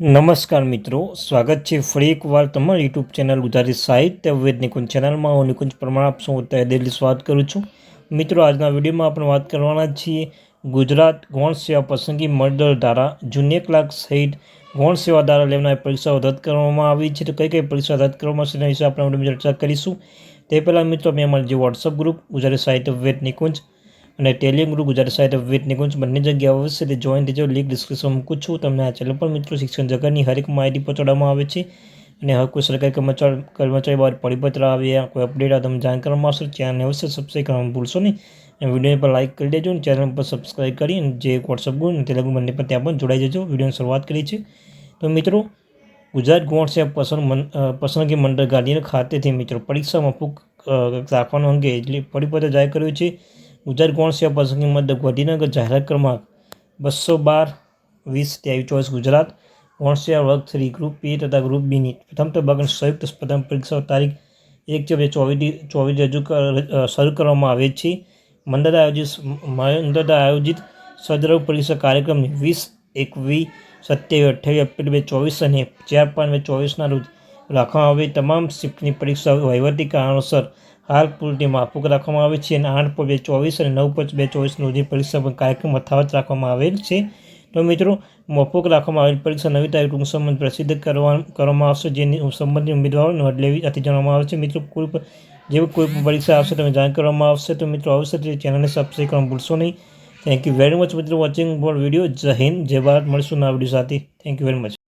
નમસ્કાર મિત્રો, સ્વાગત છે ફરી એકવાર તમારી યુટ્યુબ ચેનલ ગુજરાતી સાહિત્ય વેદ નિકુંજ ચેનલમાં. હું નિકુંજ પ્રમાણ આપશો હું અત્યારે દિલ્હી સ્વાગત કરું છું. મિત્રો, આજના વિડીયોમાં આપણે વાત કરવાના છીએ ગુજરાત ગૌણ સેવા પસંદગી મંડળ દ્વારા જુનિયર ક્લાર્ક સહિત ગૌણ સેવા દ્વારા લેવાનાર પરીક્ષાઓ રદ કરવામાં આવી છે. તો કઈ કઈ પરીક્ષા રદ કરવામાં આવશે તેના વિશે આપણે ચર્ચા કરીશું. તે પહેલાં મિત્રો, મેં અમારી જે વોટ્સઅપ ગ્રુપ ગુજરાતી સાહિત્ય વેદ નિકુંજ અને ટેલિયમ ગ્રુપ ગુજરાત સાહિત્ય વિવિધ નિકુંજ બંને જગ્યાએ અવશ્ય તે જોઈન થજો. લિંક ડિસ્ક્રિપ્શન મૂકું છું. તમને આ ચેનલ પર મિત્રો શિક્ષણ જગતની હરેક માહિતી પહોંચાડવામાં આવે છે. અને હવે કોઈ સરકારી કર્મચારી કર્મચારી બહાર પરિપત્ર આવ્યા કોઈ અપડેટ આવે તમે જાણ કરવામાં આવશે. ચેનલને અવશ્ય સબસ્ક્રાઈબ કરવાનું ભૂલશો નહીં. અને વીડિયો પર લાઇક કરી દેજો અને ચેનલ પર સબસ્ક્રાઈબ કરી અને જે વોટ્સઅપ ગ્રુપ અને તેલુગુ બંને પર ત્યાં પણ જોડાઈ જજો. વિડીયોની શરૂઆત કરી છે તો મિત્રો, ગુજરાત ગૌણ પસંદ પસંદગી મંડળ ગાંધીનગર ખાતેથી મિત્રો પરીક્ષામાં ફૂક રાખવાનો અંગે એટલે પરિપત્ર જાહેર કર્યું છે. ગુજરાત ગૌણ સેવા પસંદગી મંડળ ગાંધીનગર જાહેરાત ક્રમાંક બસો બાર વીસ ત્યાવીસ ચોવીસ ગુજરાત. ગૌણ સેવા વર્ગ થ્રી ગ્રુપ પી તથા ગ્રુપ બીની. પ્રથમ તબક્કાની સંયુક્ત સ્પર્ધા પરીક્ષાઓ તારીખ એક બે ચોવીસ ચોવીસ રજૂ શરૂ કરવામાં આવે છે. મંડળ આયોજિત મંડળ આયોજિત સદરવ પરીક્ષા કાર્યક્રમની વીસ એકવીસ સત્યાવીસ અઠ્યાવીસ એપ્રિલ બે ચોવીસ અને ચાર પાંચ બે ચોવીસના રોજ રાખવામાં આવી, તમામ શિફ્ટની પરીક્ષા વહીવટી કારણોસર હાલ પૂરતી માફક રાખવામાં આવે છે અને આઠ પર બે ચોવીસ અને નવ પર બે ચોવીસ જે પરીક્ષા પર કાર્યક્રમ યથાવત રાખવામાં આવેલ છે. તો મિત્રો મફક રાખવામાં આવેલ પરીક્ષા નવી તારીખ સંબંધ પ્રસિદ્ધ કરવા કરવામાં આવશે, જેની સંબંધિત ઉમેદવારો નોંધ લેવી આથી જણાવવામાં આવે છે. મિત્રો, કોઈ પણ, જેવી કોઈ પણ પરીક્ષા આવશે, તમે જાણ કરવામાં આવશે. તો મિત્રો, અવશ્ય ચેનલને સબસ્ક્રાઈબ કરવાનું ભૂલશો નહીં. થેન્ક યુ વેરી મચ મિત્રો watching for video Jai Hind, Jai Bharat. મળીશું નવા વીડિયો સાથે. Thank you very much